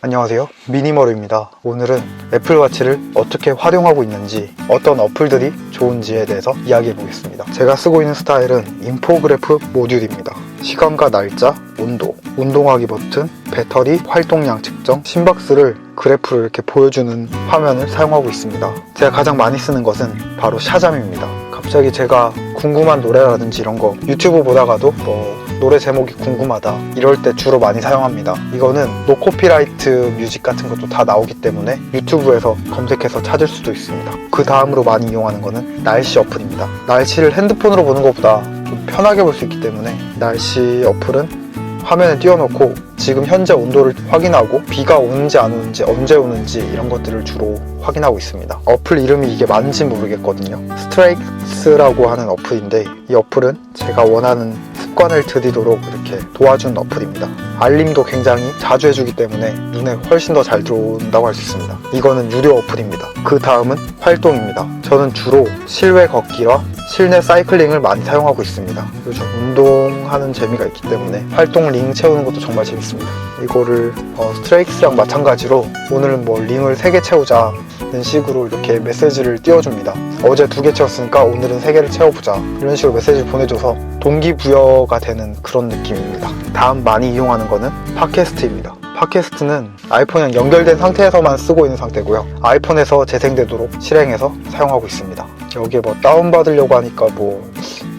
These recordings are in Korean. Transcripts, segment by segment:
안녕하세요. 미니머루입니다. 오늘은 애플워치를 어떻게 활용하고 있는지 어떤 어플들이 좋은지에 대해서 이야기해 보겠습니다. 제가 쓰고 있는 스타일은 인포그래프 모듈입니다. 시간과 날짜, 온도, 운동하기 버튼, 배터리, 활동량 측정, 심박수를 그래프로 이렇게 보여주는 화면을 사용하고 있습니다. 제가 가장 많이 쓰는 것은 바로 샤잠입니다 갑자기 제가 궁금한 노래라든지 이런 거 유튜브 보다가도 뭐 노래 제목이 궁금하다. 이럴 때 주로 많이 사용합니다. 이거는 노코피라이트 뮤직 같은 것도 다 나오기 때문에 유튜브에서 검색해서 찾을 수도 있습니다. 그 다음으로 많이 이용하는 거는 날씨 어플입니다. 날씨를 핸드폰으로 보는 것보다 좀 편하게 볼 수 있기 때문에 날씨 어플은 화면에 띄워놓고 지금 현재 온도를 확인하고 비가 오는지 안 오는지 언제 오는지 이런 것들을 주로 확인하고 있습니다. 어플 이름이 이게 맞는지 모르겠거든요. 스트레이크스라고 하는 어플인데 이 어플은 제가 원하는 습관을 들이도록 이렇게 도와주는 어플입니다. 알림도 굉장히 자주 해주기 때문에 눈에 훨씬 더 잘 들어온다고 할 수 있습니다. 이거는 유료 어플입니다. 그 다음은 활동입니다. 저는 주로 실외 걷기와 실내 사이클링을 많이 사용하고 있습니다. 요즘 운동하는 재미가 있기 때문에 활동 링 채우는 것도 정말 재밌습니다. 이거를 어, 스트레이크스랑 마찬가지로 오늘은 뭐 링을 3개 채우자는 식으로 이렇게 메시지를 띄워줍니다. 어제 2개 채웠으니까 오늘은 3개를 채워보자. 이런 식으로 메시지를 보내줘서 동기부여 가 되는 그런 느낌입니다. 다음 많이 이용하는 거는 팟캐스트입니다. 팟캐스트는 아이폰이랑 연결된 상태에서만 쓰고 있는 상태고요. 아이폰에서 재생되도록 실행해서 사용하고 있습니다. 여기에 뭐 다운받으려고 하니까 뭐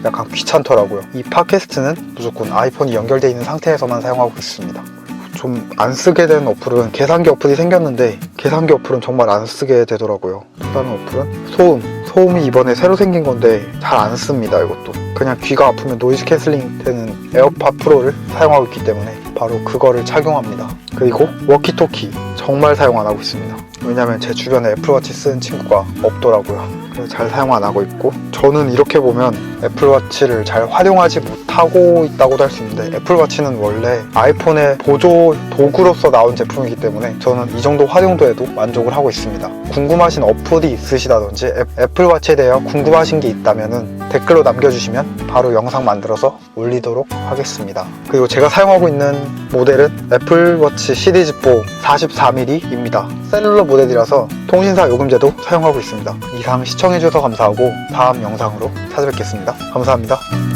약간 귀찮더라고요. 이 팟캐스트는 무조건 아이폰이 연결되어 있는 상태에서만 사용하고 있습니다. 좀 안 쓰게 된 어플은 계산기 어플이 생겼는데 계산기 어플은 정말 안 쓰게 되더라고요. 또 다른 어플은 소음. 소음이 이번에 새로 생긴 건데 잘 안 씁니다 이것도. 그냥 귀가 아프면 노이즈 캔슬링 되는 에어팟 프로를 사용하고 있기 때문에 바로 그거를 착용합니다. 그리고 워키토키 정말 사용 안 하고 있습니다. 왜냐면 제 주변에 애플워치 쓰는 친구가 없더라고요. 그래서 잘 사용 안 하고 있고 저는 이렇게 보면 애플워치를 잘 활용하지 못하고 있다고도 할 수 있는데 애플워치는 원래 아이폰의 보조 도구로서 나온 제품이기 때문에 저는 이 정도 활용도에도 만족을 하고 있습니다. 궁금하신 어플이 있으시다든지 애- 애플워치에 대해 궁금하신 게 있다면 댓글로 남겨주시면 바로 영상 만들어서 올리도록 하겠습니다. 그리고 제가 사용하고 있는 모델은 애플워치 시리즈 4 44mm입니다. 셀룰러 모델이라서 통신사 요금제도 사용하고 있습니다. 이상 시청해주셔서 감사하고 다음 영상으로 찾아뵙겠습니다. 감사합니다.